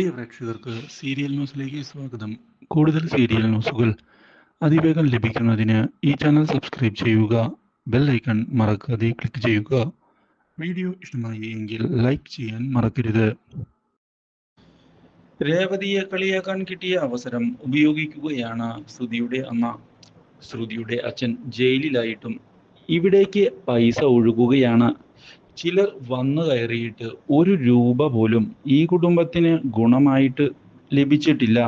പ്രിയ പ്രേക്ഷകർക്ക് സീരിയൽ ന്യൂസിലേക്ക് സ്വാഗതം. കൂടുതൽ സീരിയൽ ന്യൂസുകൾ അതിവേഗം ലഭിക്കുന്നതിന് ഈ ചാനൽ സബ്സ്ക്രൈബ് ചെയ്യുക ബെൽ ഐക്കൺ മറക്കാതെ ക്ലിക്ക് ചെയ്യുക. വീഡിയോ ഇഷ്ടമായി എങ്കിൽ ലൈക്ക് ചെയ്യാൻ മറക്കരുത്. രേവതിയെ കളിയാക്കാൻ കിട്ടിയ അവസരം ഉപയോഗിക്കുകയാണ് ശ്രുതിയുടെ അമ്മ. ശ്രുതിയുടെ അച്ഛൻ ജയിലിലായിട്ടും ഇവിടേക്ക് പൈസ ഒഴുകുകയാണ്. ചിലർ വന്നു കയറിയിട്ട് ഒരു രൂപ പോലും ഈ കുടുംബത്തിന് ഗുണമായിട്ട് ലഭിച്ചിട്ടില്ല.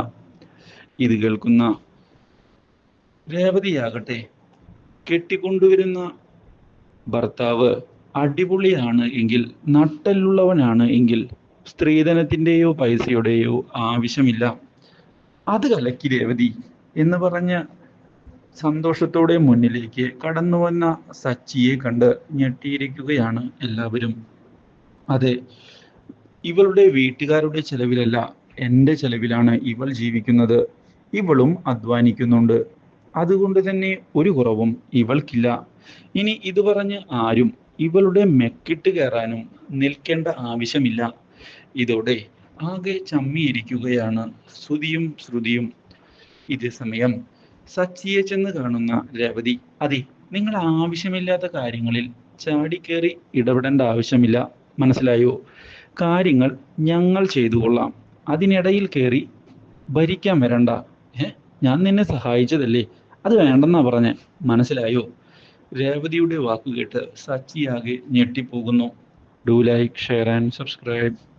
ഇത് കേൾക്കുന്ന രേവതിയാകട്ടെ കെട്ടിക്കൊണ്ടുവരുന്ന ഭർത്താവ് അടിപൊളിയാണ് എങ്കിൽ നട്ടല്ലുള്ളവനാണ് എങ്കിൽ സ്ത്രീധനത്തിന്റെയോ പൈസയുടെയോ ആവശ്യമില്ല. അത് കലക്കി രേവതി എന്ന് പറഞ്ഞ് സന്തോഷത്തോടെ മുന്നിലേക്ക് കടന്നു വന്ന സച്ചിയെ കണ്ട് ഞെട്ടിയിരിക്കുകയാണ് എല്ലാവരും. അതെ ഇവളുടെ വീട്ടുകാരുടെ ചെലവിലല്ല എന്റെ ചെലവിലാണ് ഇവൾ ജീവിക്കുന്നത്. ഇവളും അധ്വാനിക്കുന്നുണ്ട്. അതുകൊണ്ട് തന്നെ ഒരു കുറവും ഇവൾക്കില്ല. ഇനി ഇത് പറഞ്ഞ് ആരും ഇവളുടെ മെക്കിട്ട് കയറാനും നിൽക്കേണ്ട ആവശ്യമില്ല. ഇതോടെ ആകെ ചമ്മിയിരിക്കുകയാണ് ശ്രുതിയും ശ്രുതിയും. ഇതേ സമയം സച്ചിയെ ചെന്ന് കാണുന്ന രേവതി. അതെ നിങ്ങൾ ആവശ്യമില്ലാത്ത കാര്യങ്ങളിൽ ചാടിക്കേറി ഇടപെടേണ്ട ആവശ്യമില്ല. മനസ്സിലായോ? കാര്യങ്ങൾ ഞങ്ങൾ ചെയ്തു കൊള്ളാം. അതിനിടയിൽ കയറി ഭരിക്കാൻ വരണ്ട. ഏ ഞാൻ നിന്നെ സഹായിച്ചതല്ലേ? അത് വേണ്ടെന്നാ പറഞ്ഞേ. മനസ്സിലായോ? രേവതിയുടെ വാക്കുകേട്ട് സച്ചിയാകെ ഞെട്ടിപ്പോകുന്നു. Do like share and subscribe.